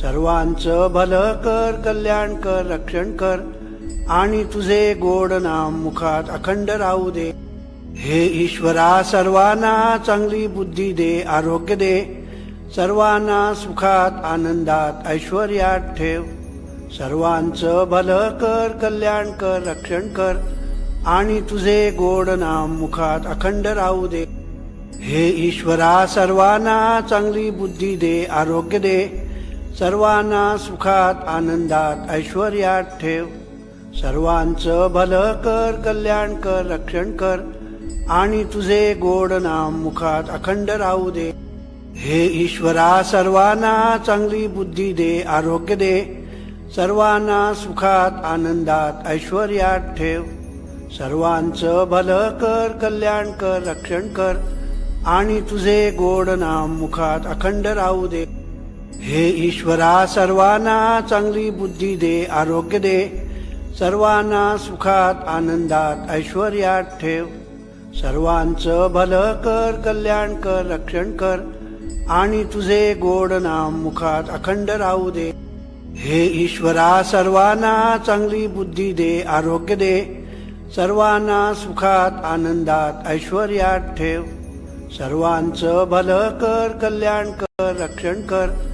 सर्वांचं भलं कर कल्याण कर रक्षण कर. आणि तुझे गोड नाम मुखात अखंड राहू दे. हे ईश्वरा सर्वांना चांगली बुद्धी दे आरोग्य दे. सर्वांना सुखात आनंदात ऐश्वर्यात ठेव. सर्वांचं भलं कर कल्याण कर रक्षण कर. आणि तुझे गोड नाम मुखात अखंड राहू दे. हे ईश्वरा सर्वांना चांगली बुद्धी दे आरोग्य दे. सर्वांना सुखात आनंदात ऐश्वर्यात ठेव. सर्वांचं भलं कर कल्याण कर रक्षण कर. आणि तुझे गोड नाम मुखात अखंड राहू दे. हे ईश्वरा सर्वांना चांगली बुद्धी दे आरोग्य दे. सर्वांना सुखात आनंदात ऐश्वर्यात ठेव. सर्वांचं भलं कर कल्याण कर रक्षण कर. आणि तुझे गोड नाम मुखात अखंड राहू दे. हे ईश्वरा सर्वांना चांगली बुद्धी दे आरोग्य दे. सर्वांना सुखात आनंदात ऐश्वर्यात ठेव. सर्वांचं भलं कर कल्याण कर रक्षण कर. आणि तुझे गोड नाम मुखात अखंड राहू दे. हे ईश्वरा सर्वांना चांगली बुद्धी दे आरोग्य दे. सर्वांना सुखात आनंदात ऐश्वर्यात ठेव. सर्वांचं भलं कर कल्याण कर रक्षण कर.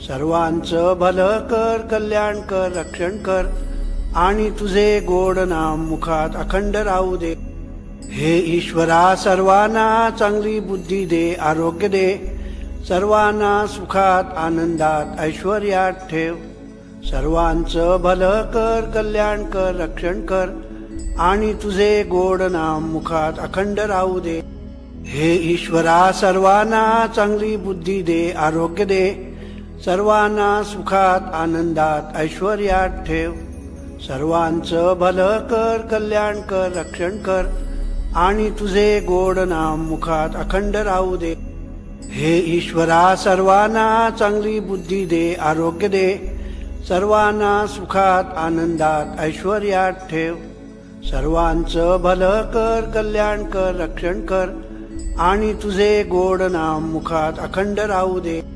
सर्वांचं भलं कर कल्याण कर रक्षण कर. आणि तुझे गोड नाम मुखात अखंड राहू दे. हे ईश्वरा सर्वांना चांगली बुद्धी दे आरोग्य दे. सर्वांना सुखात आनंदात ऐश्वर्यात ठेव. सर्वांचं भलं कर कल्याण कर रक्षण कर. आणि तुझे गोड नाम मुखात अखंड राहू दे. हे ईश्वरा सर्वांना चांगली बुद्धी दे आरोग्य दे. सर्वांना सुखात आनंदात ऐश्वर्यात ठेव. सर्वांचं भलं कर कल्याण कर रक्षण कर. आणि तुझे गोड नाम मुखात अखंड राहू दे. हे ईश्वरा सर्वांना चांगली बुद्धी दे आरोग्य दे. सर्वांना सुखात आनंदात ऐश्वर्यात ठेव. सर्वांचं भलं कर कल्याण कर रक्षण कर. आणि तुझे गोड नाम मुखात अखंड राहू दे.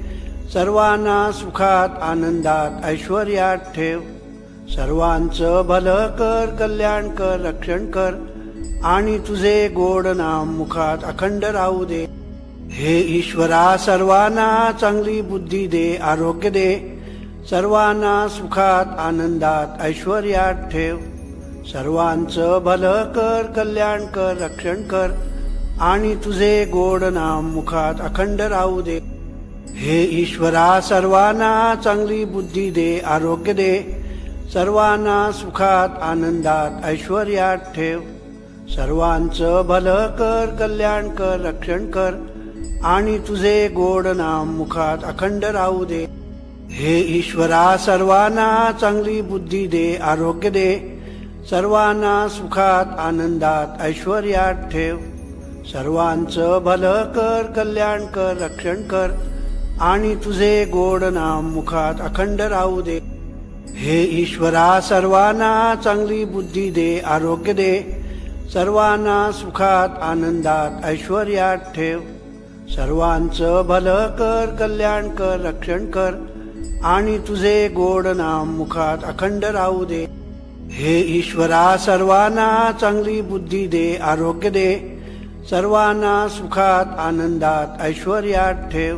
सर्वांना सुखात आनंदात ऐश्वर्यात ठेव. सर्वांचं भलं कर कल्याण कर रक्षण कर. आणि तुझे गोड नाम मुखात अखंड राहू दे. हे ईश्वरा सर्वांना चांगली बुद्धी दे आरोग्य दे. सर्वांना सुखात आनंदात ऐश्वर्यात ठेव. सर्वांचं भलं कर कल्याण कर रक्षण कर. आणि तुझे गोड नाम मुखात अखंड राहू दे. हे ईश्वरा सर्वांना चांगली बुद्धी दे आरोग्य दे. सर्वांना सुखात आनंदात ऐश्वर्यात ठेव. सर्वांचं भलं कर कल्याण कर रक्षण कर. आणि तुझे गोड नाम मुखात अखंड राहू दे. हे ईश्वरा सर्वांना चांगली बुद्धी दे आरोग्य दे. सर्वांना सुखात आनंदात ऐश्वर्यात ठेव. सर्वांचं भलं कर कल्याण कर रक्षण कर. आणि तुझे गोड नाम मुखात अखंड राहू दे. हे ईश्वरा सर्वांना चांगली बुद्धी दे आरोग्य दे. सर्वांना सुखात आनंदात ऐश्वर्यात ठेव. सर्वांचं भलं कर कल्याण कर रक्षण कर. आणि तुझे गोड नाम मुखात अखंड राहू दे. हे ईश्वरा सर्वांना चांगली बुद्धी दे आरोग्य दे. सर्वांना सुखात आनंदात ऐश्वर्यात ठेव.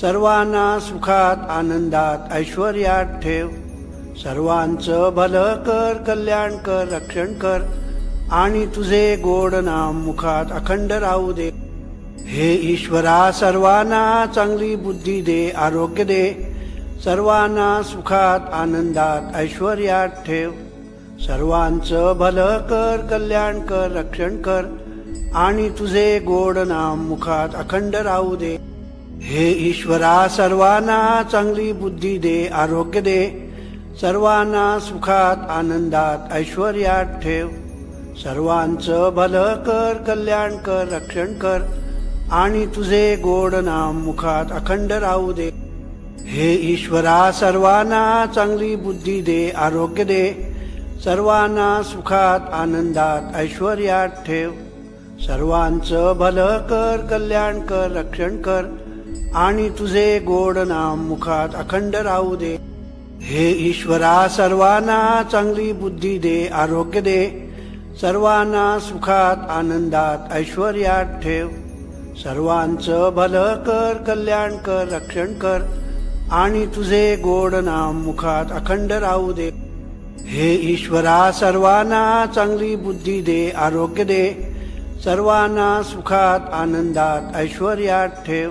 सर्वांना सुखात आनंदात ऐश्वर्यात ठेव. सर्वांचं भलं कर कल्याण कर रक्षण कर. आणि तुझे गोड नाम मुखात अखंड राहू दे. हे ईश्वरा सर्वांना चांगली बुद्धी दे आरोग्य दे. सर्वांना सुखात आनंदात ऐश्वर्यात ठेव. सर्वांचं भलं कर कल्याण कर रक्षण कर. आणि तुझे गोड नाम मुखात अखंड राहू दे. हे ईश्वरा सर्वांना चांगली बुद्धी दे आरोग्य दे. सर्वांना सुखात आनंदात ऐश्वर्यात ठेव. सर्वांचं भलं कर कल्याण कर रक्षण कर. आणि तुझे गोड नाम मुखात अखंड राहू दे. हे ईश्वरा सर्वांना चांगली बुद्धी दे आरोग्य दे. सर्वांना सुखात आनंदात ऐश्वर्यात ठेव. सर्वांचं भलं कर कल्याण कर रक्षण कर. आणि तुझे गोड नाम मुखात अखंड राहू दे. हे ईश्वरा सर्वांना चांगली बुद्धी दे आरोग्य दे. सर्वांना सुखात आनंदात ऐश्वर्यात ठेव. सर्वांचं भलं कर कल्याण कर रक्षण कर. आणि तुझे गोड नाम मुखात अखंड राहू दे. हे ईश्वरा सर्वांना चांगली बुद्धी दे आरोग्य दे. सर्वांना सुखात आनंदात ऐश्वर्यात ठेव.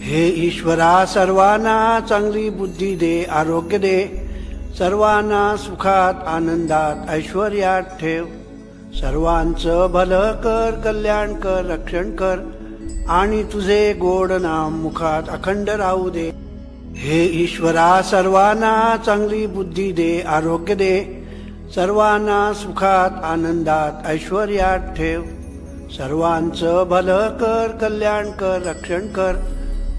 हे ईश्वरा सर्वांना चांगली बुद्धी दे आरोग्य दे. सर्वांना सुखात आनंदात ऐश्वर्यात ठेव. सर्वांचं भलं कर कल्याण कर रक्षण कर. आणि तुझे गोड नाम मुखात अखंड राहू दे. हे ईश्वरा सर्वांना चांगली बुद्धी दे आरोग्य दे. सर्वांना सुखात आनंदात ऐश्वर्यात ठेव. सर्वांचं भलं कर कल्याण कर रक्षण कर.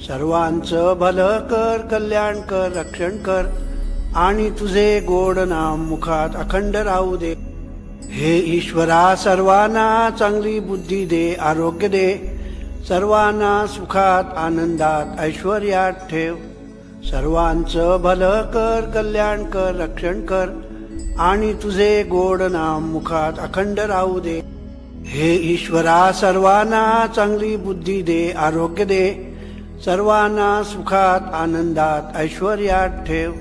सर्वांचं भलं कर कल्याण कर रक्षण कर. आणि तुझे गोड नाम मुखात अखंड राहू दे. हे ईश्वरा सर्वांना चांगली बुद्धी दे आरोग्य दे. सर्वांना सुखात आनंदात ऐश्वर्यात ठेव. सर्वांचं भलं कर कल्याण कर रक्षण कर. आणि तुझे गोड नाम मुखात अखंड राहू दे. हे ईश्वरा सर्वांना चांगली बुद्धी दे आरोग्य दे. सर्वांना सुखात आनंदात ऐश्वर्यात ठेव.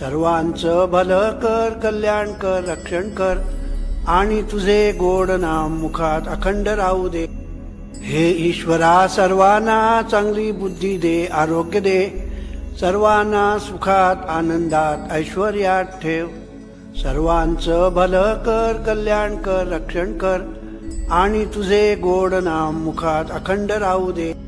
सर्वांचं भलं कर कल्याण कर रक्षण कर. आणि तुझे गोड नाम मुखात अखंड राहू दे. हे ईश्वरा सर्वांना चांगली बुद्धी दे आरोग्य दे. सर्वांना सुखात आनंदात ऐश्वर्यात ठेव. सर्वांचं भलं कर कल्याण कर रक्षण कर. आणि तुझे गोड नाम मुखात अखंड राहू दे.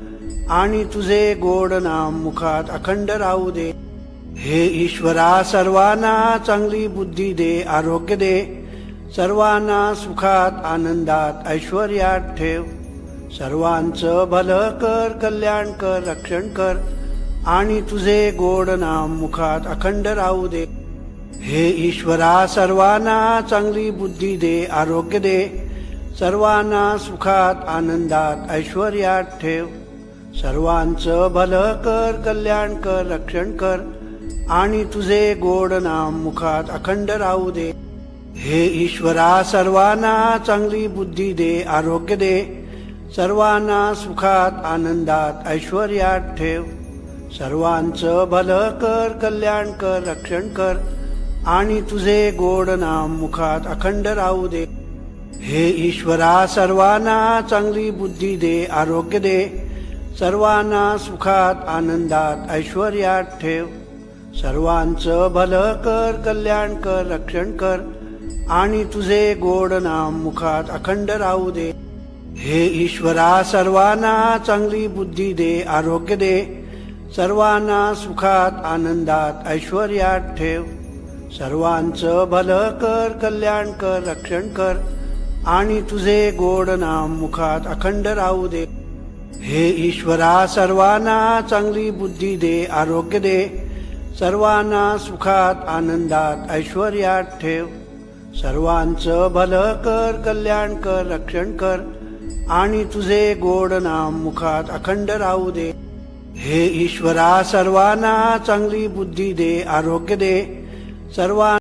आणि तुझे गोड नाम मुखात अखंड राहू दे. हे ईश्वरा सर्वांना चांगली बुद्धी दे आरोग्य दे. सर्वांना सुखात आनंदात ऐश्वर्यात ठेव. सर्वांचं भलं कर कल्याण कर रक्षण कर. आणि तुझे गोड नाम मुखात अखंड राहू दे. हे ईश्वरा सर्वांना चांगली बुद्धी दे आरोग्य दे. सर्वांना सुखात आनंदात ऐश्वर्यात ठेव. सर्वांचं भलं कर कल्याण कर रक्षण कर. आणि तुझे गोड नाम मुखात अखंड राहू दे. हे ईश्वरा सर्वांना चांगली बुद्धी दे आरोग्य दे. सर्वांना सुखात आनंदात ऐश्वर्यात ठेव. सर्वांचं भलं कर कल्याण कर रक्षण कर. आणि तुझे गोड नाम मुखात अखंड राहू दे. हे ईश्वरा सर्वांना चांगली बुद्धी दे आरोग्य दे. सर्वांना सुखात आनंदात ऐश्वर्यात ठेव. सर्वांचं भलं कर कल्याण कर रक्षण कर. आणि तुझे गोड नाम मुखात अखंड राहू दे. हे ईश्वरा सर्वांना चांगली बुद्धी दे आरोग्य दे. सर्वांना सुखात आनंदात ऐश्वर्यात ठेव. सर्वांचं भलं कर कल्याण कर रक्षण कर. आणि तुझे गोड नाम मुखात अखंड राहू दे. हे ईश्वरा सर्वांना चांगली बुद्धी दे आरोग्य दे. सर्वांना सुखात आनंदात ऐश्वर्यात ठेव. सर्वांचं भलं कर कल्याण कर रक्षण कर. आणि तुझे गोड नाम मुखात अखंड राहू दे. हे ईश्वरा सर्वांना चांगली बुद्धी दे आरोग्य दे. सर्वांना